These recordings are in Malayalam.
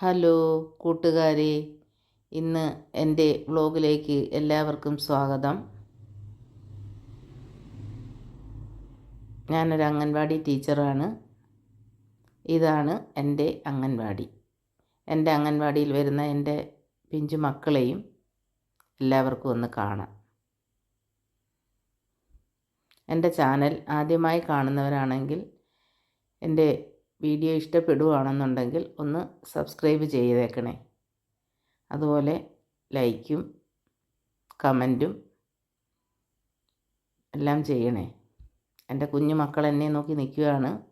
ഹലോ കൂട്ടുകാരെ ഇന്ന് എന്റെ വ്ലോഗിലേക്ക് എല്ലാവർക്കും സ്വാഗതം. ഞാനൊരു അംഗൻവാടി ടീച്ചറാണ്. ഇതാണ് എന്റെ അംഗൻവാടി. എന്റെ അംഗൻവാടിയിൽ വരുന്ന എന്റെ പിഞ്ചു മക്കളെയും എല്ലാവർക്കും ഒന്ന് കാണാം. എന്റെ ചാനൽ ആദ്യമായി കാണുന്നവരാണെങ്കിൽ എന്റെ വീഡിയോ ഇഷ്ടപ്പെടുകയാണെന്നുണ്ടെങ്കിൽ ഒന്ന് സബ്സ്ക്രൈബ് ചെയ്തേക്കണേ. അതുപോലെ ലൈക്കും കമന്റും എല്ലാം ചെയ്യണേ. എന്റെ കുഞ്ഞു മക്കൾ എന്നെ നോക്കി നിൽക്കുകയാണ്.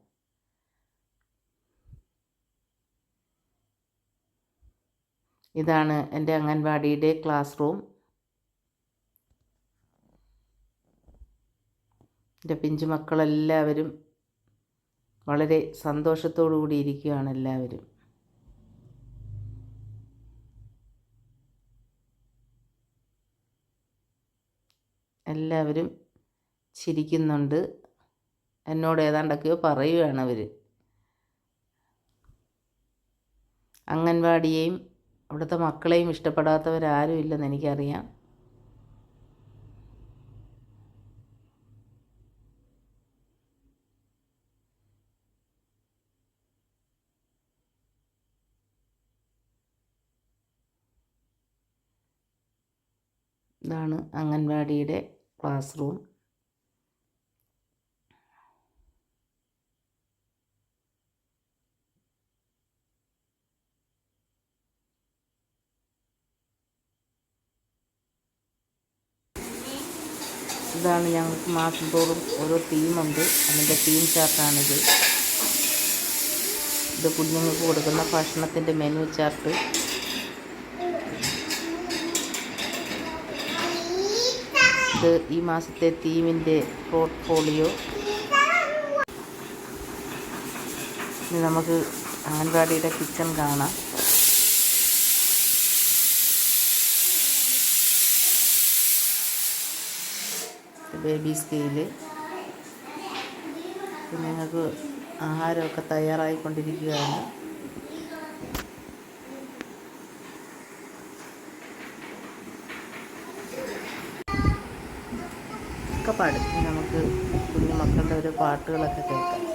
ഇതാണ് എന്റെ അംഗൻവാടിയുടെ ക്ലാസ് റൂം. എന്റെ പിഞ്ചു മക്കളെല്ലാവരും വളരെ സന്തോഷത്തോടു കൂടി ഇരിക്കുകയാണ് എല്ലാവരും. എല്ലാവരും ചിരിക്കുന്നുണ്ട്. എന്നോട് ഏതാണ്ടൊക്കെയോ പറയുകയാണ് അവർ അംഗൻവാടിയെയും അവിടുത്തെ മക്കളെയും ഇഷ്ടപ്പെടാത്തവരാരും ഇല്ലെന്ന് എനിക്കറിയാം. ഇതാണ് അംഗൻവാടിയുടെ ക്ലാസ് റൂം. ഇതാണ് ഞങ്ങൾക്ക് മാസം തോറും ഓരോ തീമുണ്ട് അതിന്റെ തീം ചാർട്ടാണിത്. ഇത് കുഞ്ഞുങ്ങൾക്ക് കൊടുക്കുന്ന ഭക്ഷണത്തിന്റെ മെനു ചാർട്ട്. ഇത് ഈ മാസത്തെ തീമിന്റെ പോർട്ട്ഫോളിയോ നമുക്ക് അംഗൻവാടിയുടെ കിച്ചൺ കാണാം. Baby scale. ഞങ്ങൾക്ക് ആഹാരമൊക്കെ തയ്യാറായിക്കൊണ്ടിരിക്കുകയാണ്. പാടും. നമുക്ക് കുഞ്ഞു മക്കളുടെ പാട്ടുകളൊക്കെ കേൾക്കാം.